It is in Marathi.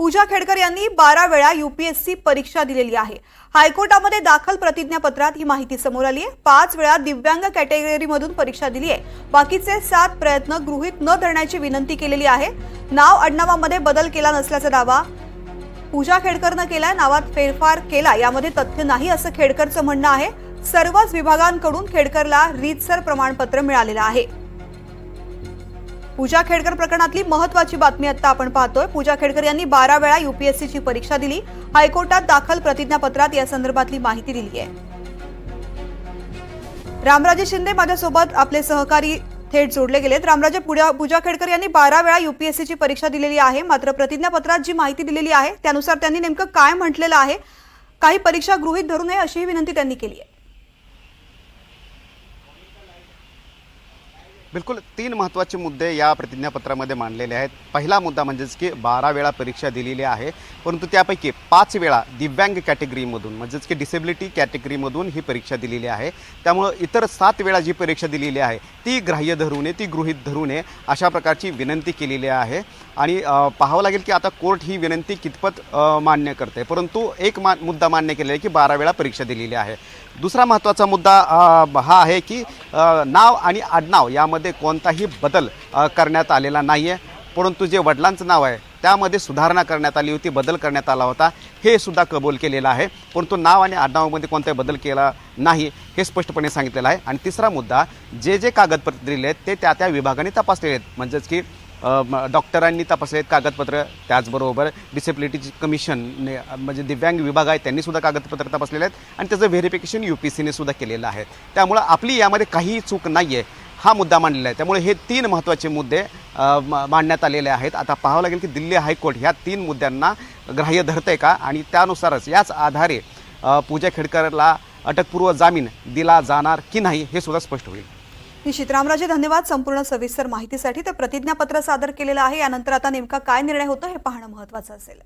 पूजा खेडकर यांनी बारा वेळा युपीएससी परीक्षा दिलेली आहे. हायकोर्टामध्ये दाखल प्रतिज्ञापत्रात ही माहिती समोर आली आहे. पाच वेळा दिव्यांग कॅटेगरीमधून परीक्षा दिली आहे. बाकीचे सात प्रयत्न गृहित न धरण्याची विनंती केलेली आहे. नाव आडनावामध्ये बदल केला नसल्याचा दावा पूजा खेडकरनं केलाय. नावात फेरफार केला. यामध्ये तथ्य नाही असं खेडकरचं म्हणणं आहे. सर्वच विभागांकडून खेडकरला रीतसर प्रमाणपत्र मिळालेलं आहे. पूजा खेडकर प्रकरणातली महत्वाची बातमी आता आपण पाहतोय. पूजा खेडकर यांनी बारा वेळा युपीएससीची परीक्षा दिली. हायकोर्टात दाखल प्रतिज्ञापत्रात या संदर्भातली माहिती दिली आहे. रामराजे शिंदे माझ्यासोबत आपले सहकारी थेट जोडले गेलेत. रामराजे पूजा खेडकर यांनी बारा वेळा युपीएससीची परीक्षा दिलेली आहे. मात्र प्रतिज्ञापत्रात जी माहिती दिलेली आहे त्यानुसार त्यांनी नेमकं काय म्हटलेलं आहे काही परीक्षा गृहीत धरू नये अशीही विनंती त्यांनी केली आहे. बिलकुल तीन महत्त्वाचे मुद्दे या प्रतिज्ञापत्रामध्ये मांडलेले आहेत. पहिला मुद्दा म्हणजेच की बारा वेळा परीक्षा दिलेली आहे. परंतु त्यापैकी पाच वेळा दिव्यांग कॅटेगरीमधून म्हणजेच की डिसेबिलिटी कॅटेगरीमधून ही परीक्षा दिलेली आहे. त्यामुळं इतर सात वेळा जी परीक्षा दिलेली आहे ती ग्राह्य धरू नये ती गृहीत धरू नये अशा प्रकारची विनंती केलेली आहे. आणि पाहावं लागेल की आता कोर्ट ही विनंती कितपत मान्य करते. परंतु एक मा मुद्दा मान्य केलेला आहे की बारा वेळा परीक्षा दिलेली आहे. दुसरा महत्त्वाचा मुद्दा हा आहे की नाव आणि आडनाव यामध्ये कोणताही बदल करण्यात आलेला नाही आहे परंतु जे वडिलांचं नाव आहे त्यामध्ये सुधारणा करण्यात आली होती बदल करण्यात आला होता. हे सुद्धा कबूल केलेलं आहे. परंतु नाव आणि आडनावामध्ये कोणताही बदल केला नाही हे स्पष्टपणे सांगितलेलं आहे. आणि तिसरा मुद्दा जे जे कागदपत्र दिले आहेत ते त्या त्या विभागाने तपासलेले आहेत. म्हणजेच की डॉक्टरांनी तपासले आहेत कागदपत्र त्याचबरोबर डिसेबिलिटी कमिशन म्हणजे दिव्यांग विभाग आहे त्यांनी सुद्धा कागदपत्र तपासलेले आहेत आणि त्याचं व्हेरिफिकेशन यू पी सीने सुद्धा केलेलं आहे. त्यामुळं आपली यामध्ये काहीही चूक नाही आहे हा मुद्दा मांडलेला आहे. त्यामुळे हे तीन महत्त्वाचे मुद्दे मांडण्यात आलेले आहेत. आता पाहावं लागेल की दिल्ली हायकोर्ट ह्या तीन मुद्द्यांना ग्राह्य धरतंय का? आणि त्यानुसारच याच आधारे पूजा खेडकरला अटकपूर्व जामीन दिला जाणार की नाही हे सुद्धा स्पष्ट होईल. निश्चित रामराजे धन्यवाद संपूर्ण सविस्तर माहितीसाठी. तर प्रतिज्ञापत्र सादर केलेलं आहे. यानंतर आता नेमका काय निर्णय होतो हे पाहणं महत्वाचं असेल.